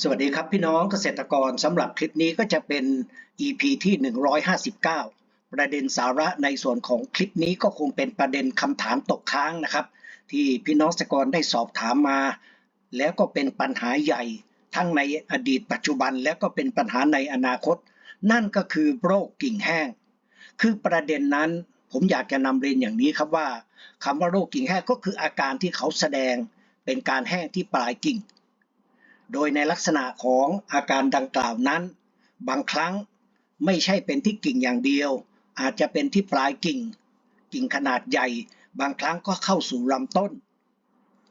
สวัสดีครับพี่น้องเกษตรกรสำหรับคลิปนี้ก็จะเป็น EP ที่ 159 ประเด็นสาระในส่วนของคลิปนี้ก็คงเป็นประเด็นคำถามตกค้างนะครับ ที่พี่น้องเกษตรกรได้สอบถามมา แล้วก็เป็นปัญหาใหญ่ ทั้งในอดีตปัจจุบันและก็เป็นปัญหาในอนาคต นั่นก็คือโรคกิ่งแห้ง คือประเด็นนั้นผมอยากจะนำเรียนอย่างนี้ครับว่าคำว่าโรคกิ่งแห้งก็คืออาการที่เขาแสดงเป็นการแห้งที่ปลายกิ่ง โดยในลักษณะของอาการดังกล่าวนั้น บางครั้งไม่ใช่เป็นที่กิ่งอย่างเดียว อาจจะเป็นที่ปลายกิ่ง กิ่งขนาดใหญ่ บางครั้งก็เข้าสู่ลำต้น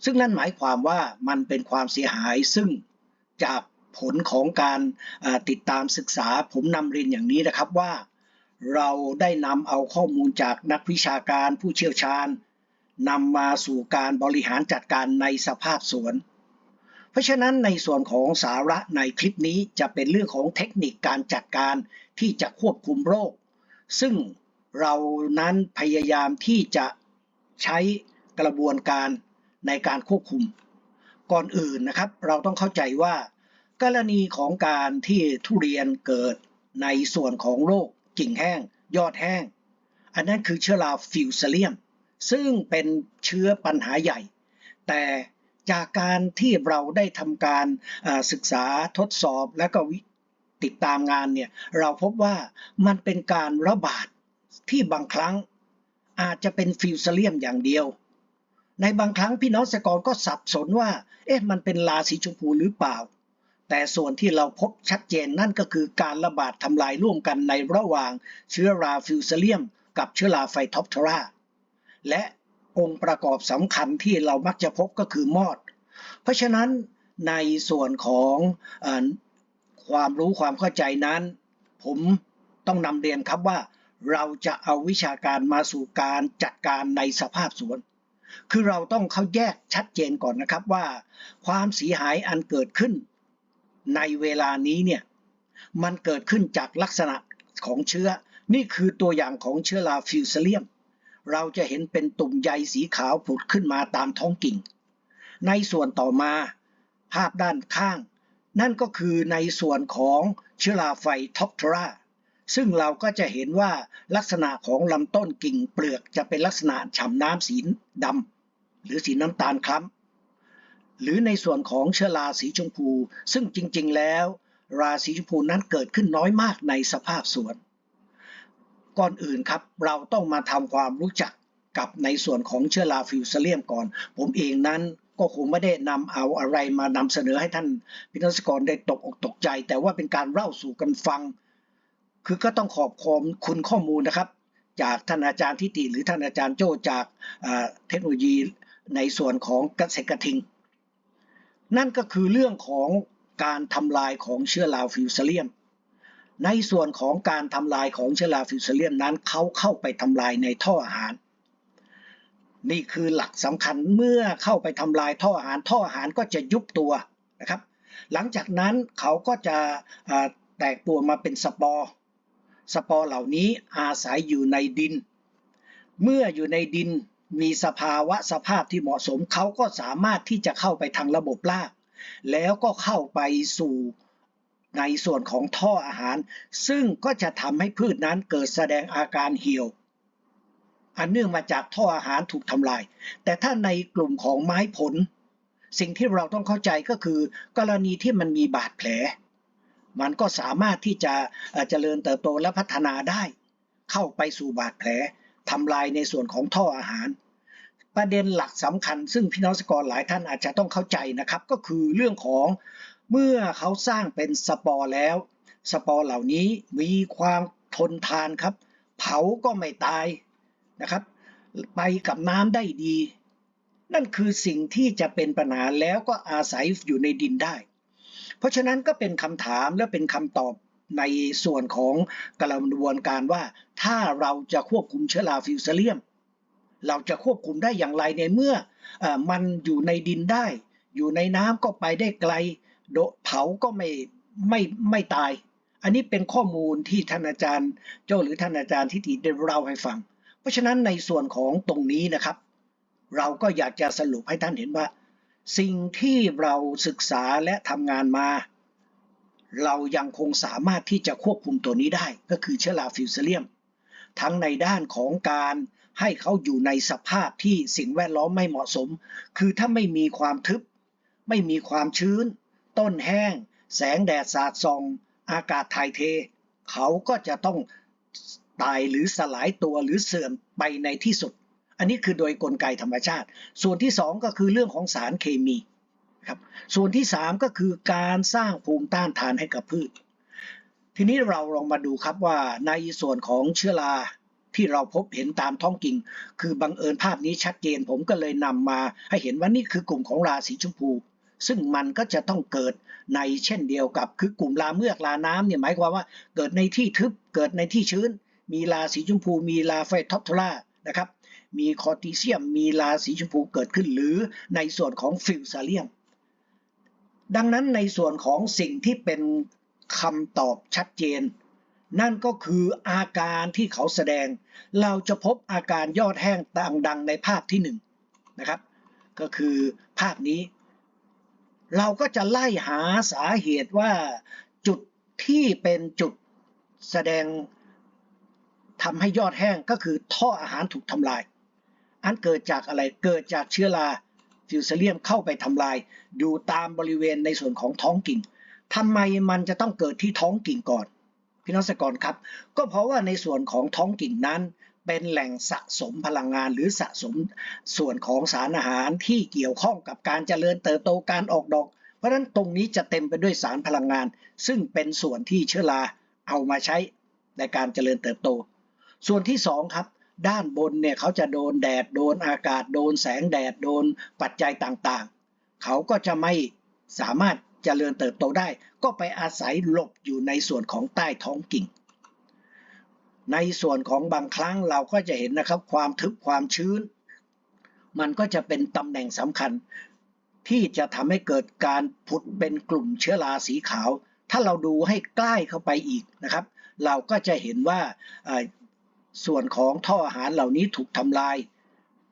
ซึ่งนั่นหมายความว่ามันเป็นความเสียหายซึ่งจากผลของการติดตามศึกษาผมนำเรียนอย่างนี้นะครับว่า เราได้นำเอาข้อมูลจากนักวิชาการผู้เชี่ยวชาญนำมาสู่การบริหารจัดการในสภาพสวน เพราะฉะนั้นในส่วนของสาระในคลิปนี้จะเป็นเรื่องของเทคนิคการจัดการที่จะควบคุมโรค ซึ่งเรานั้นพยายามที่จะใช้กระบวนการในการควบคุม ก่อนอื่นนะครับ เราต้องเข้าใจว่า กรณีของการที่ทุเรียนเกิดในส่วนของโรคกิ่งแห้ง ยอดแห้ง อันนั้นคือเชื้อราฟิวเซเลียม ซึ่งเป็นเชื้อปัญหาใหญ่ แต่ จากการที่เราได้ทำการศึกษาทดสอบและก็ติดตามงานเนี่ยเราพบว่ามันเป็นการระบาดที่บางครั้งอาจจะเป็นฟิวเซเลียมอย่างเดียว ในบางครั้งพี่น้องเกษตรกรก็สับสนว่า เอ๊ะมันเป็นลาสีชมพูหรือเปล่า แต่ส่วนที่เราพบชัดเจนนั่นก็คือการระบาดทำลายร่วมกันในระหว่างเชื้อราฟิวเซเลียม กับเชื้อราไฟท็อปทราและ องค์ประกอบสำคัญที่เรามักจะพบก็คือมอด เพราะฉะนั้นในส่วนของออความรู้ความเข้าใจนั้น ผมต้องนำเรียนครับว่า เราจะเอาวิชาการมาสู่การจัดการในสภาพสวน คือเราต้องเข้าแยกชัดเจนก่อนนะครับว่า ความเสียหายอันเกิดขึ้น ในเวลานี้เนี่ยมันเกิดขึ้นจากลักษณะของเชื้อ นี่คือตัวอย่างของเชื้อราฟิวเซเลียม เราจะเห็นเป็นตุ่มใยสีขาวผุดขึ้นมาตามท้องกิ่ง ในส่วนต่อมา ภาพด้านข้าง นั่นก็คือในส่วนของเชื้อราไฟท็อปทราซึ่งเราก็จะเห็นว่าลักษณะของลำต้นกิ่งเปลือกจะเป็นลักษณะฉ่ำน้ำสีดำหรือสีน้ำตาลคล้ำหรือในส่วนของเชื้อราสีชมพู ซึ่งจริงๆแล้ว ราสีชมพูนั้นเกิดขึ้นน้อยมากในสภาพสวน ก่อนอื่นครับ เราต้องมาทำความรู้จักกับในส่วนของเชื้อราฟิวเซเลียมก่อน ผมเองนั้นก็คงไม่ได้นำเอาอะไรมานำเสนอให้ท่านพินักกรได้ตกอกตกใจ แต่ว่าเป็นการเล่าสู่กันฟัง คือก็ต้องขอบคุณข้อมูลนะครับ จากท่านอาจารย์ทิติหรือท่านอาจารย์โจจากเทคโนโลยีในส่วนของเกษตรกระทิง นั่นก็คือเรื่องของการทำลายของเชื้อราฟิวเซเลียม ในส่วนของการทำลายของเชื้อราฟิวเซเลียมนั้นเขาเข้าไปทำลายในท่ออาหาร นี่คือหลักสำคัญเมื่อเข้าไปทำลายท่ออาหาร ท่ออาหารก็จะยุบตัวนะครับ หลังจากนั้นเขาก็จะแตกตัวมาเป็นสปอร์สปอร์เหล่านี้อาศัยอยู่ในดิน เมื่ออยู่ในดินมีสภาวะสภาพที่เหมาะสมเขาก็สามารถที่จะเข้าไปทางระบบราก แล้วก็เข้าไปสู่ ในส่วนของท่ออาหาร ซึ่งก็จะทำให้พืชนั้นเกิดแสดงอาการเหี่ยว อันเนื่องมาจากท่ออาหารถูกทำลาย แต่ถ้าในกลุ่มของไม้ผล สิ่งที่เราต้องเข้าใจก็คือ กรณีที่มันมีบาดแผล มันก็สามารถที่จะเอ่อเจริญเติบโตและพัฒนาได้ เข้าไปสู่บาดแผลทำลายในส่วนของท่ออาหารประเด็นหลักสำคัญ ซึ่งพี่น้องสกอรหลายท่านอาจจะต้องเข้าใจนะครับ ก็คือเรื่องของ เมื่อเขาสร้างเป็นสปอร์แล้ว สปอร์เหล่านี้มีความทนทานครับ เผาก็ไม่ตายนะครับ ไปกับน้ำได้ดี นั่นคือสิ่งที่จะเป็นปัญหาแล้วก็อาศัยอยู่ในดินได้ เพราะฉะนั้นก็เป็นคำถามและเป็นคำตอบในส่วนของกระบวนการว่า ถ้าเราจะควบคุมเชื้อราฟิวเซเลียม เราจะควบคุมได้อย่างไรในเมื่ออมันอยู่ในดินได้ อยู่ในน้ำก็ไปได้ไกล โดเผาก็ไม่ไม่ไม่ตาย อันนี้เป็นข้อมูลที่ท่านอาจารย์โจหรือท่านอาจารย์ทิติได้เล่าให้ฟัง เพราะฉะนั้นในส่วนของตรงนี้นะครับ เราก็อยากจะสรุปให้ท่านเห็นว่า สิ่งที่เราศึกษาและทำงานมา เรายังคงสามารถที่จะควบคุมตัวนี้ได้ก็คือเชื้อราฟิวเซเลียม ทั้งในด้านของการให้เขาอยู่ในสภาพที่สิ่งแวดล้อมไม่เหมาะสม คือถ้าไม่มีความทึบ ไม่มีความชื้น ต้นแห้ง แสงแดดสาดส่อง อากาศถ่ายเท เขาก็จะต้องตายหรือสลายตัวหรือเสื่อมไปในที่สุด อันนี้คือโดยกลไกธรรมชาติ ส่วนที่สองก็คือเรื่องของสารเคมีครับ ส่วนที่สามก็คือการสร้างภูมิต้านทานให้กับพืช ทีนี้เราลองมาดูครับว่าในส่วนของเชื้อราที่เราพบเห็นตามท้องกิ่ง คือบังเอิญภาพนี้ชัดเจนผมก็เลยนำมาให้เห็นว่านี่คือกลุ่มของราสีชมพู ซึ่งมันก็จะต้องเกิดในเช่นเดียวกับคือกลุ่มลาเมือกลาน้ำเนี่ยหมายความว่าเกิดในที่ทึบเกิดในที่ชื้น มีลาสีชมพู มีลาไฟท็อปทรานะครับมีคอติเซียมมีลาสีชมพูเกิดขึ้นหรือในส่วนของฟิวซาเลียม ดังนั้นในส่วนของสิ่งที่เป็นคำตอบชัดเจน นั่นก็คืออาการที่เขาแสดง เราจะพบอาการยอดแห้งดังๆในภาพที่หนึ่งนะครับก็คือภาพนี้ เราก็จะไล่หาสาเหตุว่าจุดที่เป็นจุดแสดงทำให้ยอดแห้งก็คือท่ออาหารถูกทำลาย อันเกิดจากอะไรเกิดจากเชื้อราฟิวเซเลียมเข้าไปทำลาย อยู่ตามบริเวณในส่วนของท้องกิ่งทำไมมันจะต้องเกิดที่ท้องกิ่งก่อนพี่น้องสกรครับ ก็เพราะว่าในส่วนของท้องกิ่งนั้น เป็นแหล่งสะสมพลังงานหรือสะสมส่วนของสารอาหารที่เกี่ยวข้องกับการเจริญเติบโตการออกดอก เพราะฉะนั้นตรงนี้จะเต็มไปด้วยสารพลังงาน ซึ่งเป็นส่วนที่เชื้อราเอามาใช้ในการเจริญเติบโต ส่วนที่สองครับด้านบนเนี่ยเขาจะโดนแดดโดนอากาศโดนแสงแดดโดนปัจจัยต่างๆ เขาก็จะไม่สามารถเจริญเติบโตได้ ก็ไปอาศัยหลบอยู่ในส่วนของใต้ท้องกิ่ง ในส่วนของบางครั้งเราก็จะเห็นนะครับ ความทึบความชื้น มันก็จะเป็นตำแหน่งสำคัญ ที่จะทำให้เกิดการผุดเป็นกลุ่มเชื้อราสีขาว ถ้าเราดูให้ใกล้เข้าไปอีกนะครับ เราก็จะเห็นว่าส่วนของท่ออาหารเหล่านี้ถูกทำลาย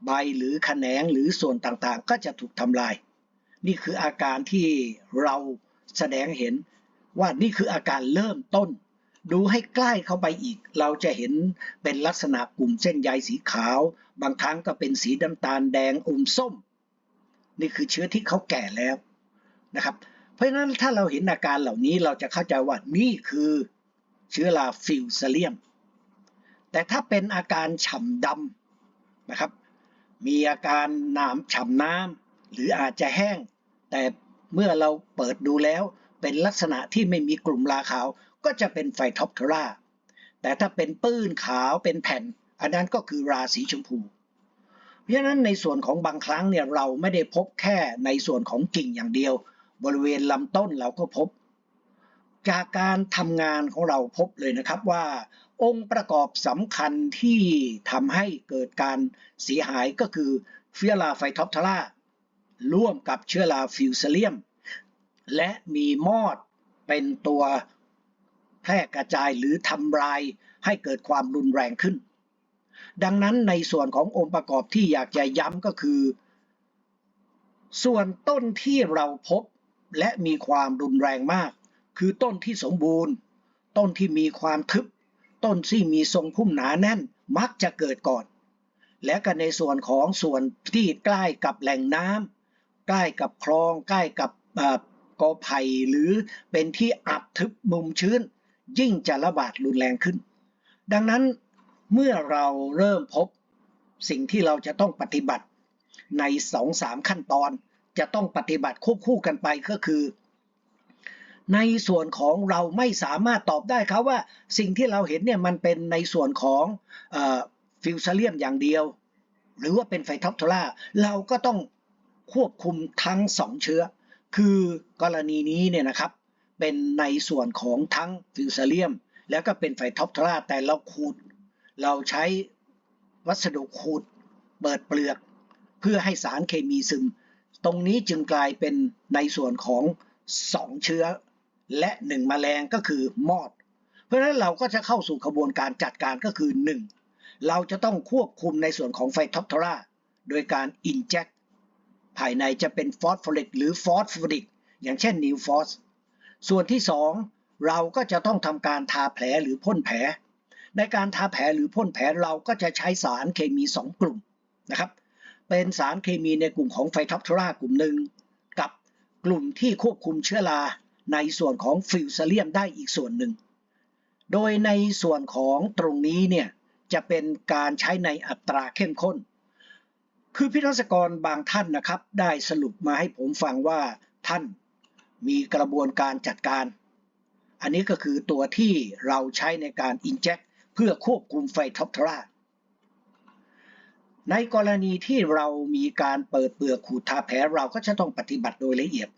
ใบหรือแขนงหรือส่วนต่างๆ ก็จะถูกทำลาย นี่คืออาการที่เราแสดงเห็นว่านี่คืออาการเริ่มต้น ดูให้ใกล้เข้าไปอีก เราจะเห็นเป็นลักษณะกลุ่มเส้นใยสีขาว บางครั้งก็เป็นสีน้ำตาลแดงอมส้ม นี่คือเชื้อที่เขาแก่แล้วนะครับ เพราะฉะนั้นถ้าเราเห็นอาการเหล่านี้เราจะเข้าใจว่านี่คือเชื้อราฟิวซเลียม แต่ถ้าเป็นอาการฉ่ำดำนะครับ มีอาการน้ำฉ่ำน้ำหรืออาจจะแห้ง แต่เมื่อเราเปิดดูแล้วเป็นลักษณะที่ไม่มีกลุ่มราขาว ก็จะเป็นไฟท็อปเทราแต่ถ้าเป็นปื้นขาวเป็นแผ่น อันนั้นก็คือราสีชมพู เพราะฉะนั้นในส่วนของบางครั้งเนี่ยเราไม่ได้พบแค่ในส่วนของกิ่งอย่างเดียว บริเวณลำต้นเราก็พบ จากการทำงานของเราพบเลยนะครับว่า องค์ประกอบสำคัญที่ทำให้เกิดการเสียหายก็คือเฟียราไฟท็อปทราร่วมกับเชื้อราฟิวเซเลียม และมีมอดเป็นตัว แพร่กระจายหรือทำลายให้เกิดความรุนแรงขึ้น ดังนั้นในส่วนขององค์ประกอบที่อยากจะย้ำก็คือ ส่วนต้นที่เราพบและมีความรุนแรงมาก คือต้นที่สมบูรณ์ ต้นที่มีความทึบ ต้นที่มีทรงพุ่มหนาแน่นมักจะเกิดก่อน และกันในส่วนของส่วนที่ใกล้กับแหล่งน้ำใกล้กับคลอง ใกล้กับกอไผ่หรือเป็นที่อับทึบมุมชื้น ยิ่งจะระบาดรุนแรงขึ้น ดังนั้นเมื่อเราเริ่มพบสิ่งที่เราจะต้องปฏิบัติในสองสามขั้นตอน จะต้องปฏิบัติควบคู่กันไปก็คือ ในส่วนของเราไม่สามารถตอบได้ครับว่าสิ่งที่เราเห็นเนี่ยมันเป็นในส่วนของฟิวซาเลียมอย่างเดียว หรือว่าเป็นไฟท็อปโทราเราก็ต้องควบคุมทั้งสองเชื้อ คือกรณีนี้เนี่ยนะครับ เป็นในส่วนของทั้งฟิวซาเลียม แล้วก็เป็นไฟท็อปทราแต่เราขูด เราใช้วัสดุขูดเปิดเปลือก เพื่อให้สารเคมีซึม ตรงนี้จึงกลายเป็นในส่วนของสองเชื้อ และหนึ่งแมลงก็คือมอด เพราะฉะนั้นเราก็จะเข้าสู่กระบวนการจัดการก็คือ 1. เราจะต้องควบคุมในส่วนของไฟท็อปทราโดยการอินเจ c ภายในจะเป็นฟอสฟอริกหรือฟอสฟอริกอย่างเช่นนิวฟอส ส่วนที่สองเราก็จะต้องทำการทาแผลหรือพ่นแผล ในการทาแผลหรือพ่นแผลเราก็จะใช้สารเคมี 2 กลุ่มนะครับ เป็นสารเคมีในกลุ่มของไฟท็อปทรากลุ่มหนึ่งกับกลุ่มที่ควบคุมเชื้อราในส่วนของฟิวซเลียมได้อีกส่วนหนึ่ง โดยในส่วนของตรงนี้เนี่ยจะเป็นการใช้ในอัตราเข้มข้น คือพิทักษกรบางท่านนะครับ ได้สรุปมาให้ผมฟังว่าท่าน มีกระบวนการจัดการ อันนี้ก็คือตัวที่เราใช้ในการอินเจ t เพื่อควบคุมไฟท็อปทราในกรณีที่เรามีการเปิดเปลือกขูดทาแผลเราก็จะต้องปฏิบัติโดยละเอียด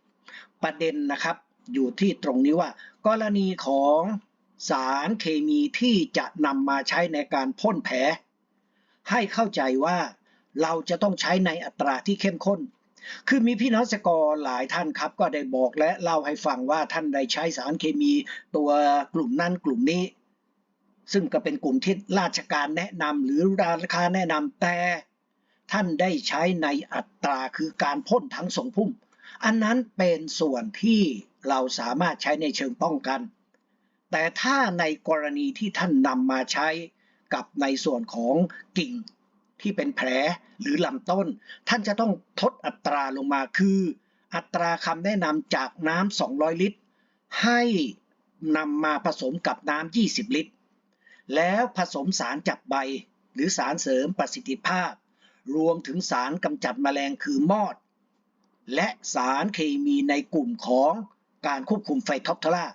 ประเด็นนะครับอยู่ที่ตรงนี้ว่า กรณีของสารเคมีที่จะนำมาใช้ในการพ่นแผลให้เข้าใจว่าเราจะต้องใช้ในอัตราที่เข้มข้น คือมีพี่น้องสกรหลายท่านครับ ก็ได้บอกและเล่าให้ฟังว่าท่านได้ใช้สารเคมีตัวกลุ่มนั้นกลุ่มนี้ ซึ่งก็เป็นกลุ่มที่ราชการแนะนำหรือราคาแนะนำแต่ ท่านได้ใช้ในอัตราคือการพ่นทั้งสองพุ่ม อันนั้นเป็นส่วนที่เราสามารถใช้ในเชิงป้องกัน แต่ถ้าในกรณีที่ท่านนำมาใช้กับในส่วนของกิ่ง ที่เป็นแผลหรือลำต้น ท่านจะต้องทดอัตราลงมาคือ อัตราคำแนะนำจากน้ำ200 ลิตร ให้นำมาผสมกับน้ำ 20 ลิตร แล้วผสมสารจับใบ หรือสารเสริมประสิทธิภาพ รวมถึงสารกำจัดแมลงคือมอด และสารเคมีในกลุ่มของการควบคุมไฟท็อปทรา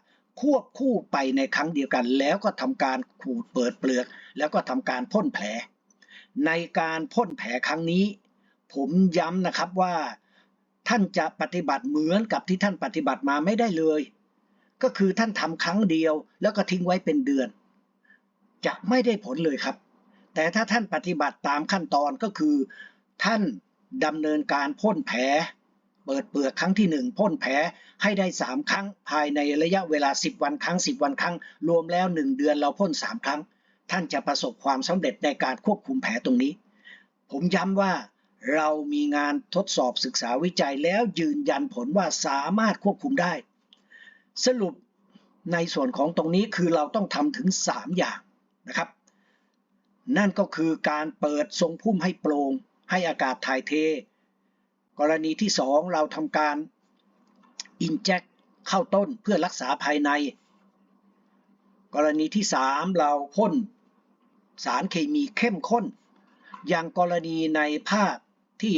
ควบคู่ไปในครั้งเดียวกัน แล้วก็ทำการขูดเปิดเปลือก แล้วก็ทำการพ่นแผล ในการพ่นแผลครั้งนี้ ผมย้ำนะครับว่า ท่านจะปฏิบัติเหมือนกับที่ท่านปฏิบัติมาไม่ได้เลย ก็คือท่านทำครั้งเดียว แล้วก็ทิ้งไว้เป็นเดือน จะไม่ได้ผลเลยครับ แต่ถ้าท่านปฏิบัติตามขั้นตอนก็คือ ท่านดำเนินการพ่นแผลเปิดเปลือกครั้งที่หนึ่งพ่นแผลให้ได้ 3 ครั้ง ภายในระยะเวลา 10 วันครั้ง 10 วันครั้ง รวมแล้ว 1 เดือนเราพ่น 3 ครั้ง ท่านจะประสบความสำเร็จในการควบคุมแผลตรงนี้ ผมย้ำว่าเรามีงานทดสอบศึกษาวิจัยแล้วยืนยันผลว่าสามารถควบคุมได้ สรุปในส่วนของตรงนี้คือเราต้องทำถึง 3 อย่างนะครับ นั่นก็คือการเปิดทรงพุ่มให้โปร่งให้อากาศถ่ายเท กรณีที่ 2 เราทำการอินเจ t เข้าต้นเพื่อรักษาภายใน กรณีที่ 3 เราพ่น สารเคมีเข้มข้น อย่างกรณีในภาพที่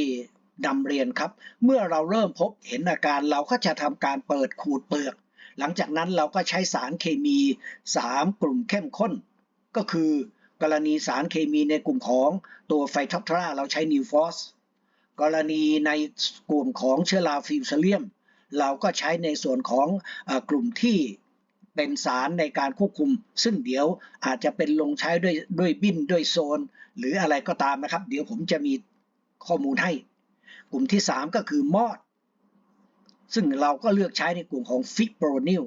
นำเรียนครับ เมื่อเราเริ่มพบเห็นอาการเราก็จะทำการเปิดขูดเปลือก หลังจากนั้นเราก็ใช้สารเคมี 3 กลุ่มเข้มข้น ก็คือกรณีสารเคมีในกลุ่มของตัวไฟท็อปทราเราใช้นิวฟอสกรณีในกลุ่มของเชื้อราฟิวซาเลียม เราก็ใช้ในส่วนของอกลุ่มที่ เป็นสารในการควบคุม ซึ่งเดี๋ยวอาจจะเป็นลงใช้ด้วยด้วยบินด้วยโซน หรืออะไรก็ตามนะครับ เดี๋ยวผมจะมีข้อมูลให้ กลุ่มที่ 3 ก็คือมอด ซึ่งเราก็เลือกใช้ในกลุ่มของฟิกโปรนิล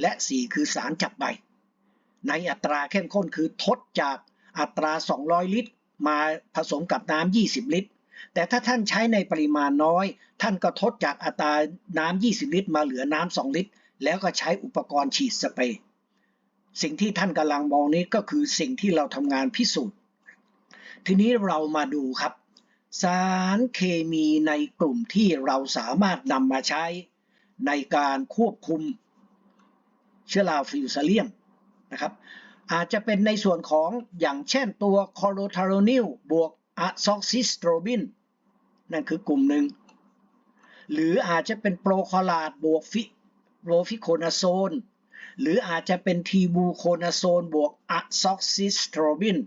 และ 4 คือสารจับใบ ในอัตราเข้มข้นคือทดจากอัตรา 200 ลิตร มาผสมกับน้ำ 20 ลิตร แต่ถ้าท่านใช้ในปริมาณน้อย ท่านก็ทดจากอัตราน้ำ 20 ลิตร มาเหลือน้ำ 2 ลิตร แล้วก็ใช้อุปกรณ์ฉีดสเปรย์สิ่งที่ท่านกำลังมองนี้ก็คือสิ่งที่เราทำงานพิสูจน์ ทีนี้เรามาดูครับ สารเคมีในกลุ่มที่เราสามารถนำมาใช้ในการควบคุมเชื้อราฟิวซาเลียมนะครับอาจจะเป็นในส่วนของอย่างเช่นตัวคอโรทาโรนิลบวกอะซอกซิสโตรบินนั่นคือกลุ่มหนึ่ง หรืออาจจะเป็นโปรคอลาดบวกฟิ โรฟิโคนาโซน หรืออาจจะเป็นทีบูโคนาโซนบวกอะซอกซิสโตรบิน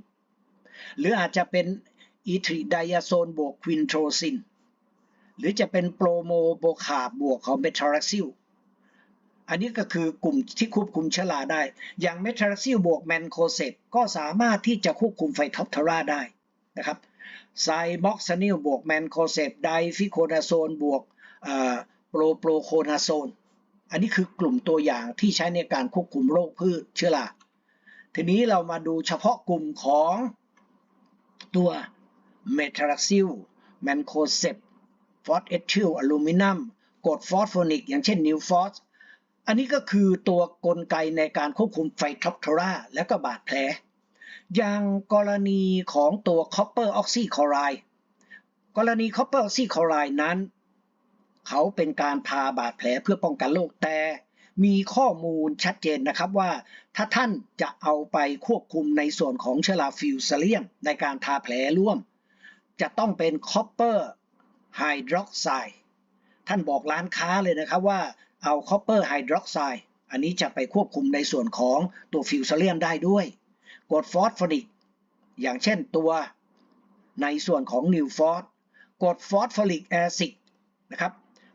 หรืออาจจะเป็นอีทริไดอะโซนบวกควินโทรซิน หรือจะเป็นโปรโมโบคาบวกของเบทารักซิล อันนี้ก็คือกลุ่มที่ควบคุมชื้อราได้ อย่างเมทารักซิลบวกแมนโคเซตก็สามารถที่จะควบคุมไฟท็อปทาราได้นะครับไซบ็อกซานิลบวกแมนโคเซตไดฟิโคนาโซนบวกโปรโปรโคนาโซน อันนี้คือกลุ่มตัวอย่างที่ใช้ในการควบคุมโรคพืชเชื้อรา ทีนี้เรามาดูเฉพาะกลุ่มของตัวเมทารักซิลแมนโคเซปฟอสเอทิลอลูมิเนียมกรดฟอสโฟนิก อย่างเช่นนิวฟอสอันนี้ก็คือตัวกลไกในการควบคุมไฟท็อปทราและก็บาดแผล อย่างกรณีของตัว copper oxychloride กรณี copper oxychloride นั้น เขาเป็นการพาบาดแผลเพื่อป้องกันโรคแต่ มีข้อมูลชัดเจนนะครับว่า ถ้าท่านจะเอาไปควบคุมในส่วนของเชื้อราฟิวซาเลียมในการทาแผลร่วม จะต้องเป็น copper hydroxide ท่านบอกร้านค้าเลยนะครับว่าเอา copper hydroxide อันนี้จะไปควบคุมในส่วนของตัวฟิวซาเลียมได้ด้วยกรดฟอสฟอริกอย่างเช่นตัวในส่วนของนิวฟอสกรดฟอสฟอริกแอซิดนะครับ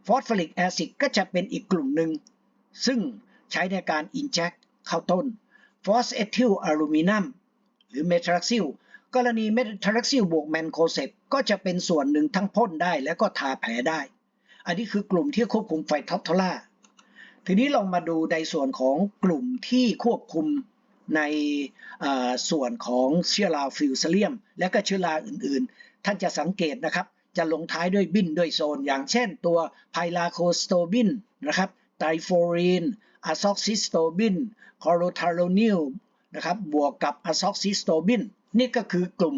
ฟอสฟอริกแอซิดก็จะเป็นอีกกลุ่มหนึ่ง ซึ่งใช้ในการอินเจ t เข้าต้นฟอสเอทิลอะลูมิเนียมหรือเมทรักซิลกรณีเมทรักซิลบวกแมนโคเซปก็จะเป็นส่วนหนึ่งทั้งพ่นได้แล้วก็ทาแผลได้ อันนี้คือกลุ่มที่ควบคุมไฟท็อปทล่าทีนี้เรามาดูในส่วนของกลุ่มที่ควบคุมในส่วนของเชื้อราฟิวซเลียม และก็เชื้อราอื่นๆ ท่านจะสังเกตนะครับ จะลงท้ายด้วยบินด้วยโซน อย่างเช่นตัวไพลาโคสโตบินนะครับไตรโฟรีนอะซอกซิสโตบินคอโรทาโรนิลนะครับบวกกับอะซอกซิสโตบินนี่ก็คือกลุ่ม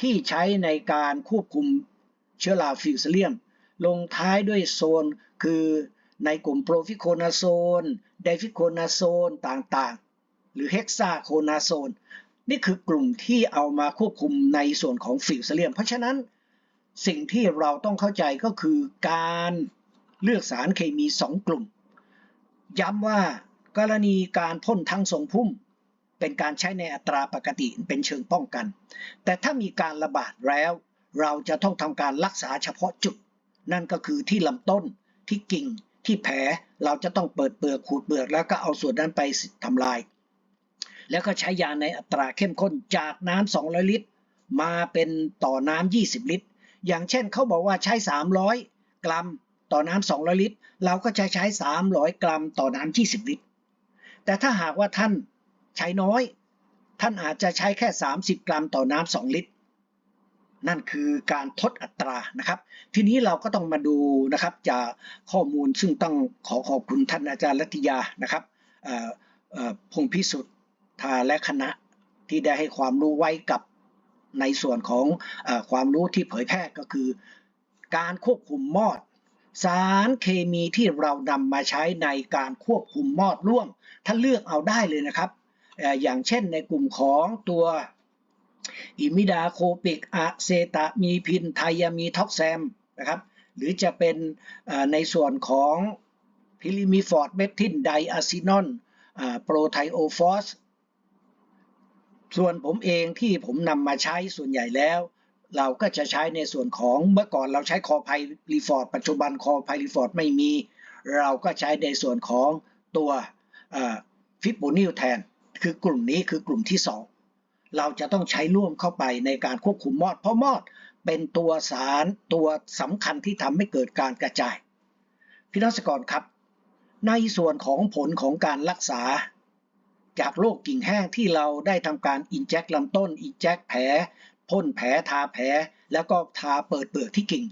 ที่ใช้ในการควบคุมเชื้อราฟิวซาเลียม ลงท้ายด้วยโซนคือในกลุ่มโปรฟิโคนาโซน ไดฟิโคนาโซนต่างๆ หรือเฮกซาโคนาโซน นี่คือกลุ่มที่เอามาควบคุมในส่วนของฟิวซาเลียม เพราะฉะนั้น สิ่งที่เราต้องเข้าใจก็คือการเลือกสารเคมี 2 กลุ่ม ย้ำว่ากรณีการพ่นทั้งทรงพุ่ม เป็นการใช้ในอัตราปกติเป็นเชิงป้องกัน แต่ถ้ามีการระบาดแล้ว เราจะต้องทำการรักษาเฉพาะจุด นั่นก็คือที่ลำต้นที่กิ่งที่แผลเราจะต้องเปิดเปลือกขูดเปลือกแล้วก็เอาส่วนนั้นไปทำลาย แล้วก็ใช้ยาในอัตราเข้มข้นจากน้ำ200 ลิตร มาเป็นต่อน้ำ20 ลิตร อย่างเช่นเขาบอกว่าใช้ 300 กรัม ต่อน้ำ200 ลิตร เราก็จะใช้ 300 กรัม ต่อน้ำ20 ลิตร แต่ถ้าหากว่าท่านใช้น้อย ท่านอาจจะใช้แค่ 30 กรัม ต่อน้ำ2ลิตร นั่นคือการทดอัตรานะครับ ทีนี้เราก็ต้องมาดูนะครับจากข้อมูลซึ่งต้องขอขอบคุณท่านอาจารย์รัติยานะครับพงพิสุทธิ์ทาและคณะที่ได้ให้ความรู้ไว้กับ ในส่วนของอความรู้ที่เผยแพร่ก็คือ การควบคุมมอด สารเคมีที่เรานำมาใช้ในการควบคุมมอดร่วมท่านเลือกเอาได้เลยนะครับออย่างเช่นในกลุ่มของตัวอิมิดาโคปิกอะเซตามีพินไทยามีท็อกแซมนะครับหรือจะเป็นในส่วนของพิลิมิฟอร์ดเมทินไดอะซินอนโปรไทโอฟอส ส่วนผมเองที่ผมนำมาใช้ส่วนใหญ่แล้ว เราก็จะใช้ในส่วนของเมื่อก่อนเราใช้คอไพรีฟอร์ดปัจจุบันคอไพรีฟอร์ดไม่มี เราก็ใช้ในส่วนของตัวฟิปโปนิลแทน คือกลุ่มนี้คือกลุ่มที่ 2 เราจะต้องใช้ร่วมเข้าไปในการควบคุมมอด เพราะมอดเป็นตัวสารตัวสำคัญที่ทำให้เกิดการกระจาย พี่น้องสกรครับ ในส่วนของผลของการรักษา จากโรคกิ่งแห้งที่เราได้ทำการอินเจคลำต้นอินเจคแผลพ่นแผลทาแผลแล้วก็ทาเปิดเปลือกที่กิ่ง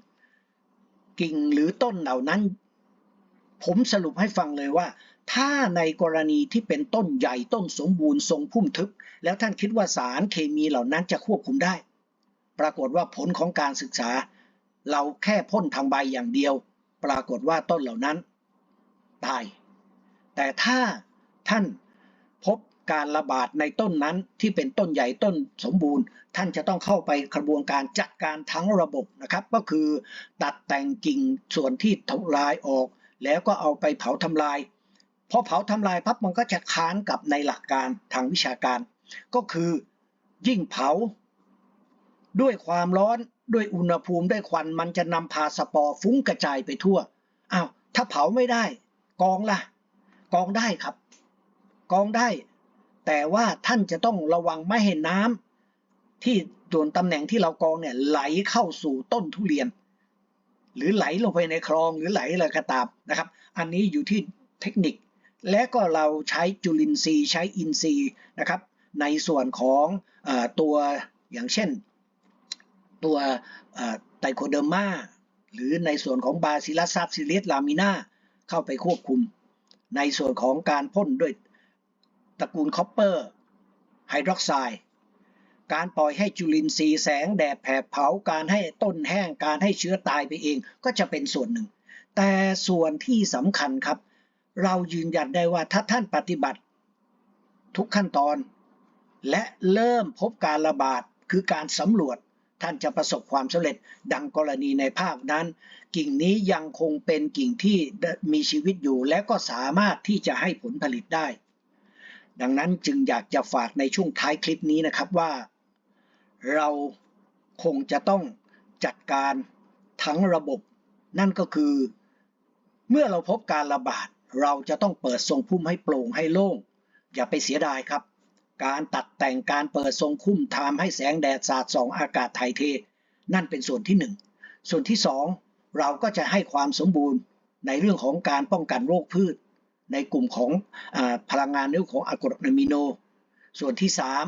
กิ่งหรือต้นเหล่านั้น ผมสรุปให้ฟังเลยว่า ถ้าในกรณีที่เป็นต้นใหญ่ต้นสมบูรณ์ทรงพุ่มทึบ แล้วท่านคิดว่าสารเคมีเหล่านั้นจะควบคุมได้ ปรากฏว่าผลของการศึกษา เราแค่พ่นทางใบอย่างเดียว ปรากฏว่าต้นเหล่านั้น ตาย แต่ถ้าท่าน พบการระบาดในต้นนั้นที่เป็นต้นใหญ่ต้นสมบูรณ์ ท่านจะต้องเข้าไปกระบวนการจัดการทั้งระบบนะครับ ก็คือ ตัดแต่งกิ่งส่วนที่ทำลายออก แล้วก็เอาไปเผาทำลายพอเผาทำลายพับมันก็จะค้านกับในหลักการทางวิชาการ ก็คือยิ่งเผา ด้วยความร้อนด้วยอุณหภูมิด้วยควันมันจะนำพาสปอร์ฟุ้งกระจายไปทั่วอ้าวถ้าเผาไม่ได้ กองล่ะ กองได้ครับ กองได้ แต่ว่าท่านจะต้องระวังไม่ให้น้ำที่ส่วนตำแหน่งที่เรากองเนี่ยไหลเข้าสู่ต้นทุเรียน หรือไหลลงไปในคลองหรือไหลอะไรก็ตามนะครับ อันนี้อยู่ที่เทคนิค และก็เราใช้จุลินทรีย์ใช้อินทรีย์นะครับ ในส่วนของอตัวอย่างเช่น ตัวไตโคเดอร์มาหรือในส่วนของบาซิลัสซับซิลิสลามินาเข้าไปควบคุม ในส่วนของการพ่นด้วย ตระกูลคอปเปอร์ไฮดรอกไซด์การปล่อยให้จุลินทรีย์แสงแดดแผดเผาการให้ต้นแห้งการให้เชื้อตายไปเองก็จะเป็นส่วนหนึ่ง แต่ส่วนที่สำคัญครับ เรายืนยันได้ว่าถ้าท่านปฏิบัติ ทุกขั้นตอน และเริ่มพบการระบาดคือการสำรวจท่านจะประสบความสำเร็จดังกรณีในภาพนั้น กิ่งนี้ยังคงเป็นกิ่งที่มีชีวิตอยู่และก็สามารถที่จะให้ผลผลิตได้ ดังนั้นจึงอยากจะฝากในช่วงท้ายคลิปนี้นะครับว่า เราคงจะต้องจัดการทั้งระบบ นั่นก็คือ เมื่อเราพบการระบาด เราจะต้องเปิดทรงพุ่มให้โปร่งให้โล่ง อย่าไปเสียดายครับ การตัดแต่งการเปิดทรงคุ้มทำให้แสงแดดสาดส่องอากาศถ่ายเท นั่นเป็นส่วนที่หนึ่งส่วนที่สองเราก็จะให้ความสมบูรณ์ในเรื่องของการป้องกันโรคพืช ในกลุ่มของอพลังงานเรื่องของอะกรดอะมิโน ส่วนที่สาม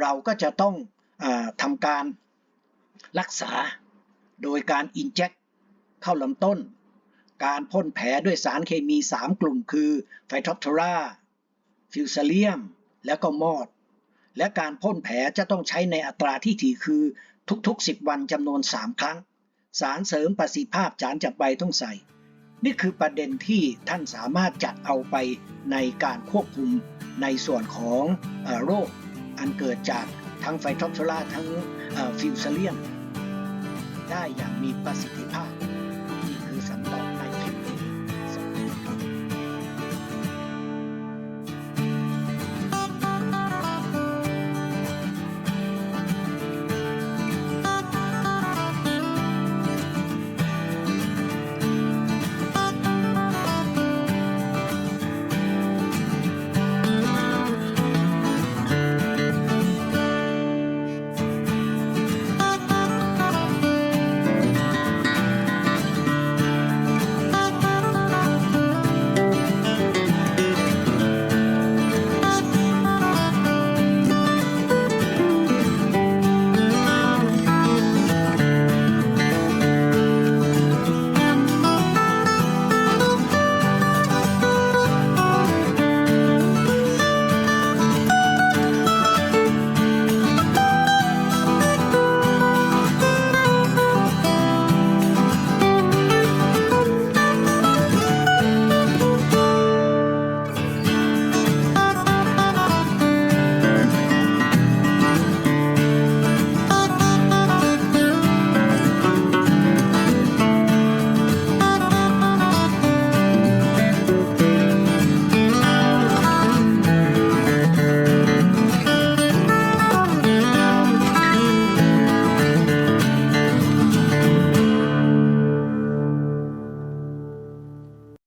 เราก็จะต้องอทำการรักษาโดยการอินเจ t เข้าลำต้น การพ่นแผลด้วยสารเคมี 3 กลุ่มคือไฟทอปทราฟิวซาเลียม และก็มอด และการพ่นแผลจะต้องใช้ในอัตราที่ถี่คือทุกๆ 10 วันจำนวน 3 ครั้ง สารเสริมประสิทธิภาพจานจับใบต้องใส่ นี่คือประเด็นที่ท่านสามารถจัดเอาไปในการควบคุมในส่วนของอโรคอันเกิดจากทั้งไฟทอปทราทั้งฟิวซเลียมได้อย่างมีประสิทธิภาพ